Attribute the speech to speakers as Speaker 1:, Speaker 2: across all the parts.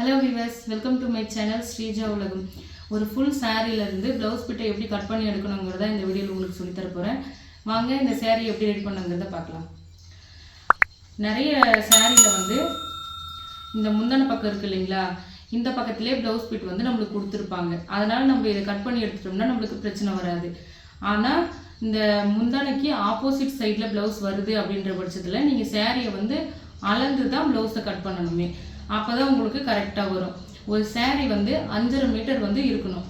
Speaker 1: Hello viewers welcome to my channel Sreeja Ulagam ஒரு full இருந்து blouse பிட்டை எப்படி கட் பண்ணி எடுக்கணுங்கிறத இந்த வீடியோவில் உங்களுக்கு சொல்லித்தர போகிறேன் வாங்க இந்த சேரீ எப்படி ரெடி பண்ணுங்கிறத பார்க்கலாம். நிறைய சாரியில் வந்து இந்த முந்தன பக்கம் இருக்குது இல்லைங்களா? இந்த பக்கத்திலே ப்ளவுஸ் பிட் வந்து நம்மளுக்கு கொடுத்துருப்பாங்க. அதனால் நம்ம இதை கட் பண்ணி எடுத்துட்டோம்னா நம்மளுக்கு பிரச்சனை வராது. ஆனால் இந்த முந்தானைக்கு ஆப்போசிட் சைடில் ப்ளவுஸ் வருது அப்படின்ற பட்சத்தில் நீங்கள் சேரீயை வந்து அளந்து தான் ப்ளவுஸை கட் பண்ணணுமே. அப்போ தான் உங்களுக்கு கரெக்டாக வரும். ஒரு சேரீ வந்து அஞ்சரை மீட்டர் வந்து இருக்கணும்.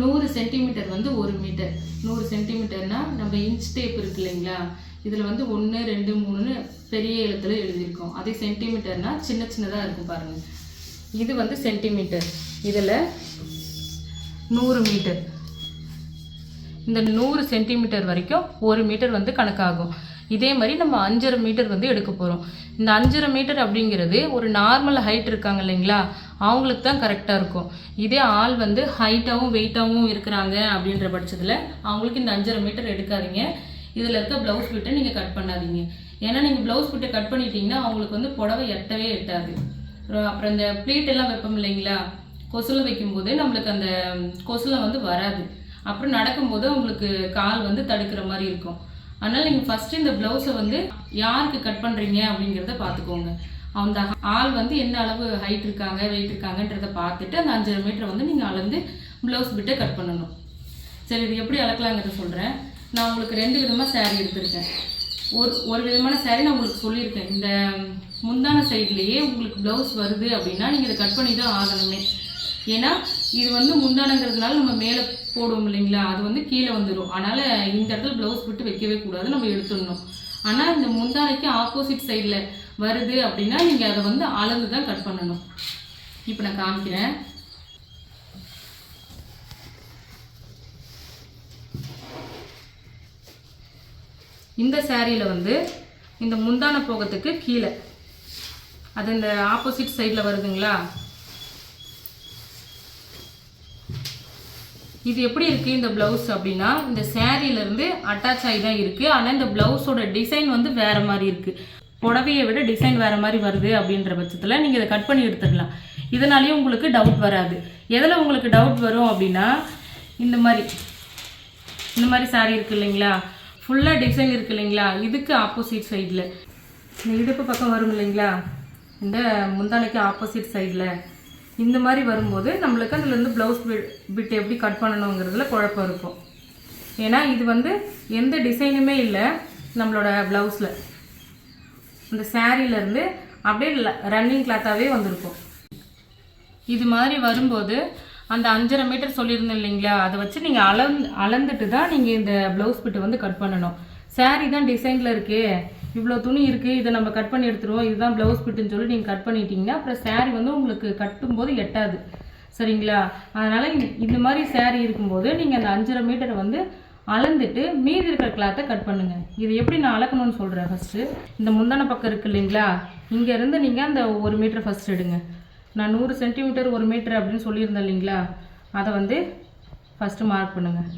Speaker 1: நூறு சென்டிமீட்டர் வந்து ஒரு மீட்டர் நூறு சென்டிமீட்டர்னா நம்ம இன்ச் டேப் இருக்கு இல்லைங்களா? இதில் வந்து ஒன்று ரெண்டு மூணுன்னு பெரிய எழுத்துல எழுதியிருக்கோம். அதே சென்டிமீட்டர்னா சின்ன சின்னதாக இருக்கும் பாருங்கள் இது வந்து சென்டிமீட்டர் இதில் நூறு மீட்டர் இந்த நூறு சென்டிமீட்டர் வரைக்கும் ஒரு மீட்டர் வந்து கணக்காகும். இதே மாதிரி நம்ம அஞ்சரை மீட்டர் வந்து எடுக்க போகிறோம் இந்த அஞ்சரை மீட்டர் அப்படிங்கிறது ஒரு நார்மல் ஹைட் இருக்காங்க இல்லைங்களா? அவங்களுக்கு தான் கரெக்டாக இருக்கும். இதே ஆள் வந்து ஹைட்டாகவும் வெயிட்டாகவும் இருக்கிறாங்க அப்படின்ற பட்சத்தில் அவங்களுக்கு இந்த அஞ்சரை மீட்டர் எடுக்காதீங்க. இதில் இருக்க ப்ளவுஸ் ஃபிட்டை நீங்கள் கட் பண்ணாதீங்க. ஏன்னா நீங்கள் ப்ளவுஸ் ஃபிட்டை கட் பண்ணிட்டீங்கன்னா அவங்களுக்கு வந்து புடவை எட்டவே எட்டாது. அப்புறம் அப்புறம் இந்த ப்ளீட் எல்லாம் வைப்போம் இல்லைங்களா? கொசுல வைக்கும்போது நம்மளுக்கு அந்த கொசுல வந்து வராது. அப்புறம் நடக்கும்போது உங்களுக்கு கால் வந்து தடுக்கிற மாதிரி இருக்கும். அதனால் நீங்கள் ஃபஸ்ட்டு இந்த ப்ளவுஸை வந்து யாருக்கு கட் பண்ணுறீங்க அப்படிங்கிறத பார்த்துக்கோங்க அந்த ஆள் வந்து என்ன அளவு ஹைட் இருக்காங்க வெயிட் இருக்காங்கன்றத பார்த்துட்டு அந்த அஞ்சரை மீட்டர் வந்து நீங்கள் அளந்து ப்ளவுஸ் பிட்டை கட் பண்ணணும். சரி இது எப்படி அளக்கலாங்கிறத சொல்கிறேன் நான் உங்களுக்கு ரெண்டு விதமாக சேரீ எடுத்திருக்கேன். ஒரு ஒரு விதமான சேரீ நான் உங்களுக்கு சொல்லியிருக்கேன். இந்த முந்தான சைட்லேயே உங்களுக்கு ப்ளவுஸ் வருது அப்படின்னா நீங்கள் இதை கட் பண்ணி தான் ஆகணுமே. ஏன்னா இது வந்து முந்தானங்கிறதுனால நம்ம மேலே போடுவோம் இல்லைங்களா? அது வந்து கீழே வந்துடும் அதனால் இந்த இடத்துல ப்ளவுஸ் விட்டு வைக்கவே கூடாது நம்ம எடுத்துடணும். ஆனால் இந்த முந்தானைக்கு ஆப்போசிட் சைடில் வருது அப்படின்னா நீங்கள் அதை வந்து அளந்து தான் கட் பண்ணணும். இப்போ நான் காமிக்கிறேன். இந்த சேரீயில் வந்து இந்த முந்தான போகத்துக்கு கீழே. அது இந்த ஆப்போசிட் சைடில் வருதுங்களா? இது எப்படி இருக்குது இந்த பிளவுஸ் அப்படின்னா இந்த சேரீலேருந்து அட்டாச் ஆகி தான் இருக்குது ஆனால் இந்த பிளவுஸோட டிசைன் வந்து வேறு மாதிரி இருக்குது புடவையை விட டிசைன் வேறு மாதிரி வருது அப்படின்ற பட்சத்தில் நீங்கள் இதை கட் பண்ணி எடுத்துடலாம். இதனாலேயும் உங்களுக்கு டவுட் வராது. எதில் உங்களுக்கு டவுட் வரும் அப்படின்னா இந்த மாதிரி இந்த மாதிரி சேரீ இருக்குது இல்லைங்களா? ஃபுல்லாக டிசைன் இருக்குது இல்லைங்களா? இதுக்கு ஆப்போசிட் சைடில் இந்த இடுப்பு பக்கம் வரும் இல்லைங்களா? இந்த முந்தானைக்கு ஆப்போசிட் சைடில் இந்த மாதிரி வரும்போது நம்மளுக்கு அதுலேருந்து ப்ளவுஸ் பிட் எப்படி கட் பண்ணணுங்கிறதுல குழப்பம் இருக்கும். ஏன்னா இது வந்து எந்த டிசைனுமே இல்லை நம்மளோட ப்ளவுஸில் இந்த சாரீலேருந்து அப்படியே ரன்னிங் கிளாத்தாகவே வந்திருக்கும். இது மாதிரி வரும்போது அந்த அஞ்சரை மீட்டர் சொல்லியிருந்தேன் இல்லைங்களா? அதை வச்சு நீங்கள் அளந்து அளந்துட்டு தான் நீங்கள் இந்த ப்ளவுஸ் பிட்டு வந்து கட் பண்ணணும். சாரீ தான் டிசைனில் இருக்கே. இவ்வளோ துணி இருக்குது இதை நம்ம கட் பண்ணி எடுத்துருவோம். இதுதான் ப்ளவுஸ் பிட்டுன்னு சொல்லி நீங்கள் கட் பண்ணிட்டீங்கன்னா அப்புறம் சாரீ வந்து உங்களுக்கு கட்டும்போது எட்டாது. சரிங்களா? அதனால் இந்த மாதிரி சாரீ இருக்கும்போது நீங்கள் அந்த அஞ்சரை மீட்டரை வந்து அளந்துட்டு மீதி இருக்கிற கிளாத்தை கட் பண்ணுங்கள் இது எப்படி நான் அளக்கணும்னு சொல்கிறேன் ஃபஸ்ட்டு இந்த முந்தான பக்கம் இருக்குது இல்லைங்களா? இங்கேருந்து நீங்கள் அந்த ஒரு மீட்டர் ஃபஸ்ட் எடுங்க. நான் நூறு சென்டிமீட்டர் ஒரு மீட்டர் அப்படின்னு சொல்லியிருந்தேன் இல்லைங்களா? அதை வந்து ஃபஸ்ட்டு மார்க் பண்ணுங்கள்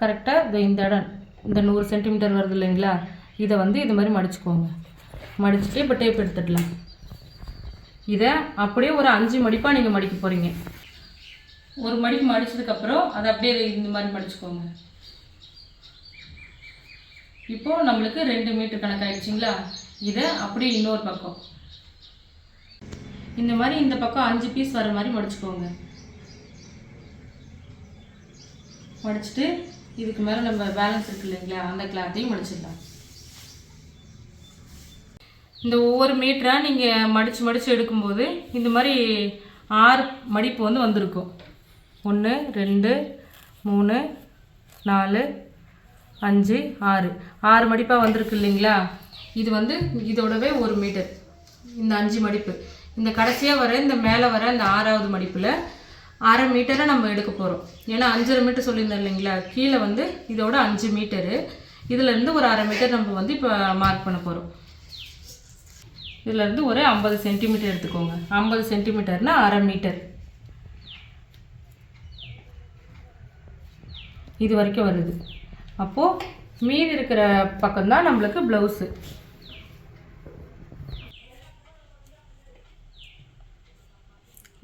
Speaker 1: கரெக்டாக இந்த இந்த இடம். இந்த நூறு சென்டிமீட்டர் வருது இல்லைங்களா? இதை வந்து இது மாதிரி மடிச்சுக்கோங்க. மடிச்சுட்டு இப்போ டேப் எடுத்துடலாம். இதை அப்படியே ஒரு அஞ்சு மடிப்பாக நீங்கள் மடிக்க போகிறீங்க ஒரு மடிக்கு மடிச்சதுக்கப்புறம் அதை அப்படியே இந்த மாதிரி மடிச்சுக்கோங்க. இப்போது நம்மளுக்கு ரெண்டு மீட்டர் கணக்காயிடுச்சிங்களா? இதை அப்படியே இன்னொரு பக்கம். இந்த மாதிரி இந்த பக்கம் அஞ்சு பீஸ் வர மாதிரி மடிச்சுக்கோங்க. மடிச்சுட்டு இதுக்கு மேலே நம்ம பேலன்ஸ் இருக்கு இல்லைங்களா? அந்த கிளாத்தையும் மடிச்சிடலாம். இந்த ஒவ்வொரு மீட்டராக நீங்கள் மடித்து மடித்து எடுக்கும்போது இந்த மாதிரி ஆறு மடிப்பு வந்து வந்திருக்கும். ஒன்று ரெண்டு மூணு நாலு அஞ்சு ஆறு. ஆறு மடிப்பாக வந்திருக்கு இல்லைங்களா? இது வந்து இதோடவே ஒரு மீட்டர் இந்த அஞ்சு மடிப்பு. இந்த கடைசியாக வர இந்த மேலே வர இந்த ஆறாவது மடிப்பில் அரை மீட்டரை நம்ம எடுக்க போகிறோம் ஏன்னா அஞ்சரை மீட்டர் சொல்லியிருந்தோம் இல்லைங்களா? கீழே வந்து இதோட அஞ்சு மீட்டரு. இதுலேருந்து ஒரு அரை மீட்டர் நம்ம வந்து இப்போ மார்க் பண்ண போகிறோம் இதுலேருந்து ஒரு ஐம்பது சென்டிமீட்டர் எடுத்துக்கோங்க. ஐம்பது சென்டிமீட்டர்னால் அரை மீட்டர். இது வரைக்கும் வருது. அப்போது மீதி இருக்கிற பக்கம்தான் நம்மளுக்கு ப்ளவுஸு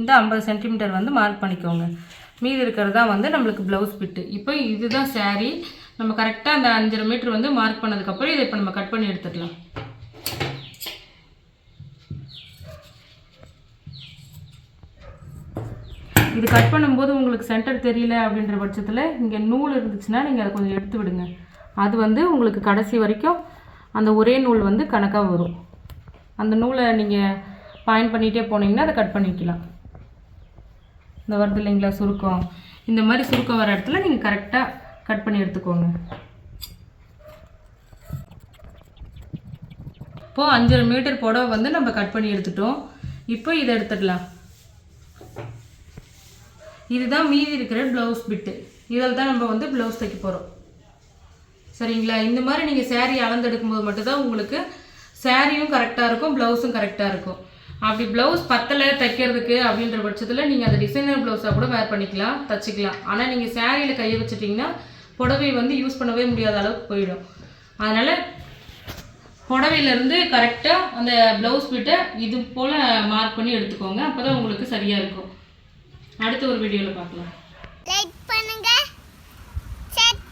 Speaker 1: இந்த ஐம்பது சென்டிமீட்டர் வந்து மார்க் பண்ணிக்கோங்க. மீதி இருக்கிறது தான் வந்து நம்மளுக்கு ப்ளவுஸ் பிட்டு இப்போ இதுதான் saree. நம்ம கரெக்டாக அந்த அஞ்சரை மீட்ரு வந்து மார்க் பண்ணதுக்கப்புறம் இதை இப்போ நம்ம கட் பண்ணி எடுத்துக்கலாம் இது கட் பண்ணும்போது உங்களுக்கு சென்டர் தெரியல அப்படின்ற பட்சத்தில் இங்கே நூல் இருந்துச்சுன்னா நீங்கள் அதை கொஞ்சம் எடுத்து விடுங்க. அது வந்து உங்களுக்கு கடைசி வரைக்கும் அந்த ஒரே நூல் வந்து கணக்காக வரும். அந்த நூலை நீங்கள் பாயிண்ட் பண்ணிகிட்டே போனீங்கன்னா அதை கட் பண்ணிக்கலாம். இந்த வருது இல்லைங்களா சுருக்கம். இந்த மாதிரி சுருக்கம் வர இடத்துல நீங்கள் கரெக்டாக கட் பண்ணி எடுத்துக்கோங்க. இப்போது அஞ்சரை மீட்டர் புடவை வந்து நம்ம கட் பண்ணி எடுத்துட்டோம். இப்போ இதை எடுத்துடலாம். இதுதான் மீதி இருக்கிற ப்ளவுஸ் பிட்டு இதில் தான் நம்ம வந்து ப்ளவுஸ் தைக்க போகிறோம் சரிங்களா? இந்த மாதிரி நீங்கள் சேரீ அளந்தெடுக்கும்போது மட்டும்தான் உங்களுக்கு சேரீயும் கரெக்டாக இருக்கும் ப்ளவுஸும் கரெக்டாக இருக்கும். அப்படி ப்ளவுஸ் பத்தலை தைக்கிறதுக்கு அப்படின்ற பட்சத்தில் நீங்கள் அந்த டிசைனர் ப்ளவுஸாக கூட வேர் பண்ணிக்கலாம் தச்சுக்கலாம். ஆனால் நீங்கள் சேரீயில் கையை வச்சுட்டிங்கன்னா புடவை வந்து யூஸ் பண்ணவே முடியாத அளவுக்கு போயிடும். அதனால் புடவையிலேருந்து கரெக்டாக அந்த ப்ளவுஸ் பிட்டை இது போல் மார்க் பண்ணி எடுத்துக்கோங்க. அப்போ தான் உங்களுக்கு சரியாக இருக்கும். அடுத்த ஒரு வீடியோவில் பார்க்கலாம்.
Speaker 2: லைக் பண்ணுங்கள் ஷேர்